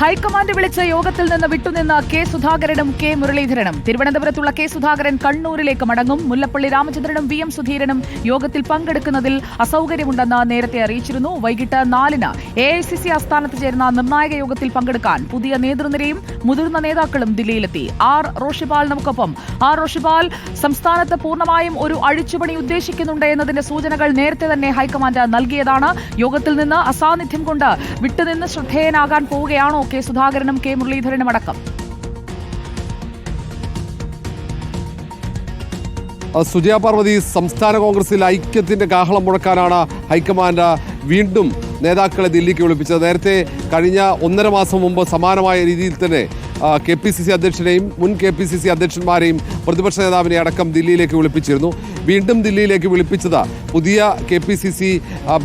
High command വിളിച്ച യോഗത്തിൽ നിന്ന് വിട്ടുനിന്ന കെ സുധാകരനും കെ മുരളീധരനും. തിരുവനന്തപുരത്തുള്ള കെ സുധാകരൻ കണ്ണൂരിലേക്ക് മടങ്ങും. മുല്ലപ്പള്ളി രാമചന്ദ്രനും വി എം സുധീരനും യോഗത്തിൽ പങ്കെടുക്കുന്നതിൽ അസൗകര്യമുണ്ടെന്ന് നേരത്തെ അറിയിച്ചിരുന്നു. വൈകിട്ട് നാലിന് എ ഐ സി സി ആസ്ഥാനത്ത് ചേരുന്ന നിർണായക യോഗത്തിൽ പങ്കെടുക്കാൻ പുതിയ നേതൃനിരയും മുതിർന്ന നേതാക്കളും ദില്ലിയിലെത്തി. ആർ. റോഷിപാൽ നമുക്കൊപ്പം. ആർ. റോഷിപാൽ സംസ്ഥാനത്ത് പൂർണമായും ഒരു അഴിച്ചുപണി ഉദ്ദേശിക്കുന്നുണ്ട് എന്നതിന്റെ സൂചനകൾ നേരത്തെ തന്നെ ഹൈക്കമാൻഡ് നൽകിയതാണ്. യോഗത്തിൽ നിന്ന് അസാന്നിധ്യം കൊണ്ട് വിട്ടുനിന്ന് ശ്രദ്ധേയനാകാൻ പോവുകയാണോ കെ സുധാകരനും കെ മുരളീധരനും അടക്കം. സുജയ പാർവതി സംസ്ഥാന കോൺഗ്രസിൽ ഐക്യത്തിന്റെ കാഹളം മുഴക്കാനാണ് ഹൈക്കമാൻഡ് വീണ്ടും നേതാക്കളെ ദില്ലിക്ക് വിളിപ്പിച്ചത്. നേരത്തെ കഴിഞ്ഞ ഒന്നര മാസം മുമ്പ് സമാനമായ രീതിയിൽ തന്നെ കെ പി സി സി അധ്യക്ഷനെയും മുൻ കെ പി സി സി അധ്യക്ഷന്മാരെയും പ്രതിപക്ഷ നേതാവിനെ അടക്കം ദില്ലിയിലേക്ക് വിളിപ്പിച്ചിരുന്നു. വീണ്ടും ദില്ലിയിലേക്ക് വിളിപ്പിച്ചത് പുതിയ കെ പി സി സി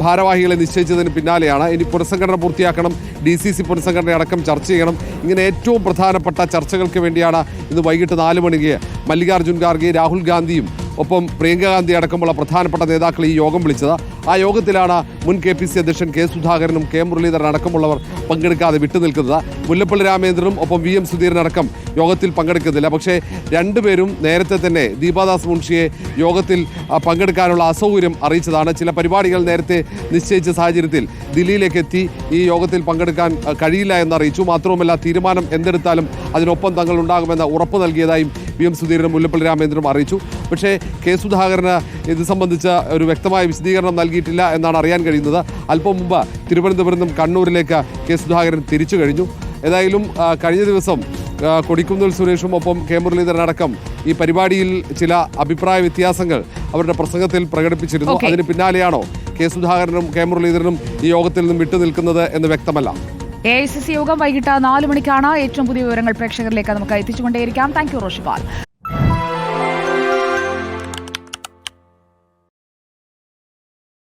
ഭാരവാഹികളെ നിശ്ചയിച്ചതിന് പിന്നാലെയാണ്. ഇനി പുനഃസംഘടന പൂർത്തിയാക്കണം. ഡി സി സി പുനഃസംഘടന അടക്കം ചർച്ച ചെയ്യണം. ഇങ്ങനെ ഏറ്റവും പ്രധാനപ്പെട്ട ചർച്ചകൾക്ക് വേണ്ടിയാണ് ഇന്ന് വൈകിട്ട് നാല് മണിക്ക് മല്ലികാർജുൻ ഖാർഗെ രാഹുൽ ഗാന്ധിയും ഒപ്പം പ്രിയങ്ക ഗാന്ധി അടക്കമുള്ള പ്രധാനപ്പെട്ട നേതാക്കൾ ഈ യോഗം വിളിച്ചത്. ആ യോഗത്തിലാണ് മുൻ കെ പി സി അധ്യക്ഷൻ കെ സുധാകരനും കെ മുരളീധരൻ അടക്കമുള്ളവർ പങ്കെടുക്കാതെ വിട്ടുനിൽക്കുന്നത്. മുല്ലപ്പള്ളി രാമേന്ദ്രനും ഒപ്പം വി എം സുധീരൻ അടക്കം യോഗത്തിൽ പങ്കെടുക്കുന്നില്ല. പക്ഷേ രണ്ടുപേരും നേരത്തെ തന്നെ ദീപാദാസ് മുൻഷിയെ യോഗത്തിൽ പങ്കെടുക്കാനുള്ള അസൗകര്യം അറിയിച്ചതാണ്. ചില പരിപാടികൾ നേരത്തെ നിശ്ചയിച്ച സാഹചര്യത്തിൽ ദില്ലിയിലേക്ക് എത്തി ഈ യോഗത്തിൽ പങ്കെടുക്കാൻ കഴിയില്ല എന്ന് അറിയിച്ചു മാത്രവുമല്ല തീരുമാനം എന്തെടുത്താലും അതിനൊപ്പം തങ്ങൾ ഉണ്ടാകുമെന്ന് ഉറപ്പ് നൽകിയതായും വി എം സുധീരനും മുല്ലപ്പള്ളി രാമേന്ദ്രനും അറിയിച്ചു. പക്ഷേ കെ സുധാകരന് ഇത് സംബന്ധിച്ച ഒരു വ്യക്തമായ വിശദീകരണം നൽകിയിട്ടില്ല എന്നാണ് അറിയാൻ കഴിയുന്നത്. അല്പം മുമ്പ് തിരുവനന്തപുരം നിന്നും കണ്ണൂരിലേക്ക് കെ സുധാകരൻ തിരിച്ചു കഴിഞ്ഞു. ഏതായാലും കഴിഞ്ഞ ദിവസം കൊടിക്കുന്നിൽ സുരേഷും ഒപ്പം കെ മുരളീധരൻ അടക്കം ഈ പരിപാടിയിൽ ചില അഭിപ്രായ വ്യത്യാസങ്ങൾ അവരുടെ പ്രസംഗത്തിൽ പ്രകടിപ്പിച്ചിരുന്നു. അതിന് പിന്നാലെയാണോ കെ സുധാകരനും കെ മുരളീധരനും ഈ യോഗത്തിൽ നിന്നും വിട്ടുനിൽക്കുന്നത് എന്ന് വ്യക്തമല്ല? എ ഐ സി സി യോഗം വൈകിട്ട് നാല് മണിക്കാണ് ഏറ്റവും പുതിയ വിവരങ്ങൾ പ്രേക്ഷകരിലേക്ക് നമുക്ക് എത്തിച്ചുകൊണ്ടേയിരിക്കാം. Thank you Roshipal